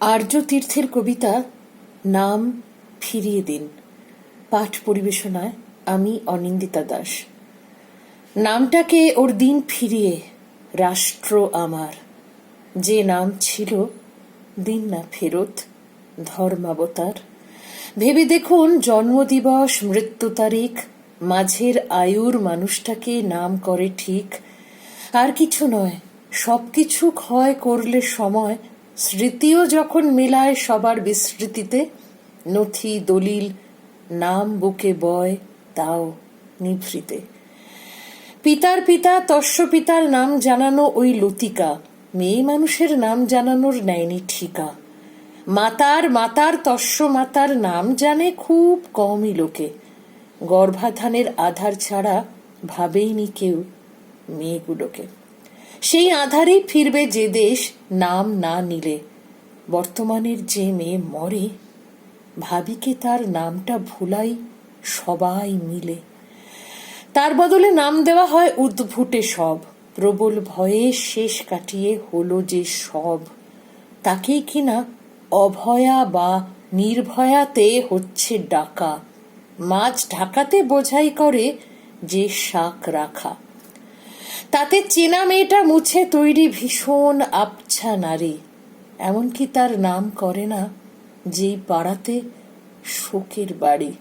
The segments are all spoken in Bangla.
আর্য তীর্থের কবিতা নাম ফিরিয়ে দিন। পাঠ পরিবেশনায় আমি অনিন্দিতা দাস। নামটাকে ওর দিন ফিরিয়ে রাষ্ট্র আমার। যে নাম ছিল দিন না ফেরত, ধর্মাবতার। ভেবে দেখুন জন্মদিবস, মৃত্যু তারিখ, মাঝের আয়ুর মানুষটাকে নাম করে ঠিক। আর কিছু নয়, সবকিছু ক্ষয় করলে সময় স্মৃতিও যখন মেলায় সবার বিস্মৃতিতে, নথি, দলিল, নাম বুকে বয়, তাও নিভৃতে। পিতার পিতা, তস্য পিতার নাম জানানো ওই লতিকা, মেয়ে মানুষের নাম জানানোর নেয়নি ঠিকা। মাতার মাতার, তস্য মাতার নাম জানে খুব কমই লোকে। গর্ভাধানের আধার ছাড়া ভাবেইনি কেউ মেয়েগুলোকে। সেই আধারেই ফিরবে যে দেশ নাম না নিলে। বর্তমানের যে মেয়ে মরে, ভাবিকে তার নামটা ভুলাই সবাই মিলে। তার বদলে নাম দেওয়া হয় উদ্ভুটে সব। প্রবল ভয়ে শেষ কাটিয়ে হলো যে সব। তাকেই কিনা অভয়া বা নির্ভয়াতে হচ্ছে ডাকা। মাছ ঢাকাতে বোঝাই করে যে শাক রাখা। তাতে চেনা মেয়েটা মুছে তৈরি ভীষণ আবছা নারী। এমনকি তার নাম করে না, যেই পাড়াতে শোকের বাড়ি।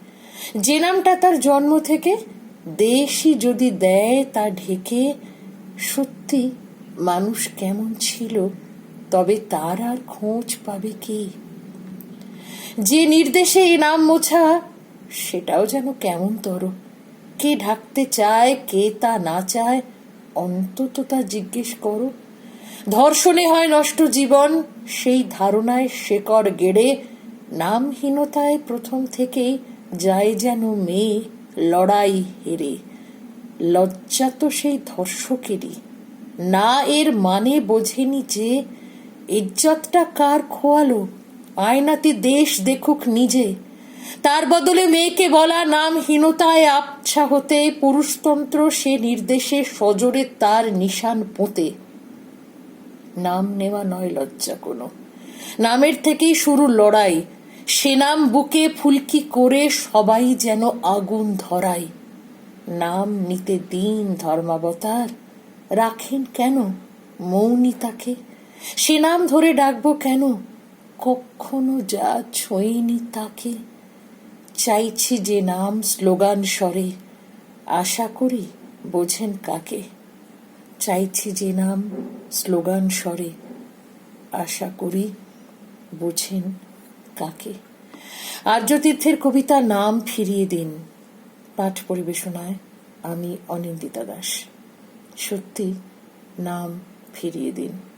যে নামটা তার জন্ম থেকে দেশই যদি দেয় তা ঢেকে, সত্যি মানুষ কেমন ছিল, তবে তার আর খোঁজ পাবে কি? যে নির্দেশে এ নাম মোছা, সেটাও যেন কেমন তর কে ঢাকতে চায়, কে তা না চায় অন্তত তা জিজ্ঞেস করো। ধর্ষণে হয় নষ্ট জীবন, সেই ধারণায় শেকড় গেড়ে নামহীনতায় প্রথম থেকেই যায় যেন মেয়ে লড়াই হেরে। লজ্জা তো সেই ধর্ষকেরই। না এর মানে বোঝেনি যে ইজ্জতটা কার খোয়ালো? আয়নাতে দেশ দেখুক নিজে। তার বদলে মেয়েকে বলা নামহীনতায় আবছা হতে পুরুষতন্ত্র সে নির্দেশে সজোরে তার নিশান পোঁতে। নাম নেওয়া নয় লজ্জা কোনো। নামের থেকেই শুরু লড়াই। সে নাম বুকে ফুলকি করে সবাই যেন আগুন ধরায়। নাম নিতে দিন ধর্মাবতার। রাখেন কেন মৌনি তাকে? সে নাম ধরে ডাকবো কেন? কখনো যা ছোঁয়নি তাকে। চাইছি যে নাম, স্লোগান স্বরে। আশা করি বোঝেন কাকে। চাইছি যে নাম, স্লোগান স্বরে। আশা করি বোঝেন কাকে। আর্যতীর্থের কবিতা নাম ফিরিয়ে দিন। পাঠ পরিবেশনায় আমি অনিন্দিতা দাস। সত্যি নাম ফিরিয়ে দিন।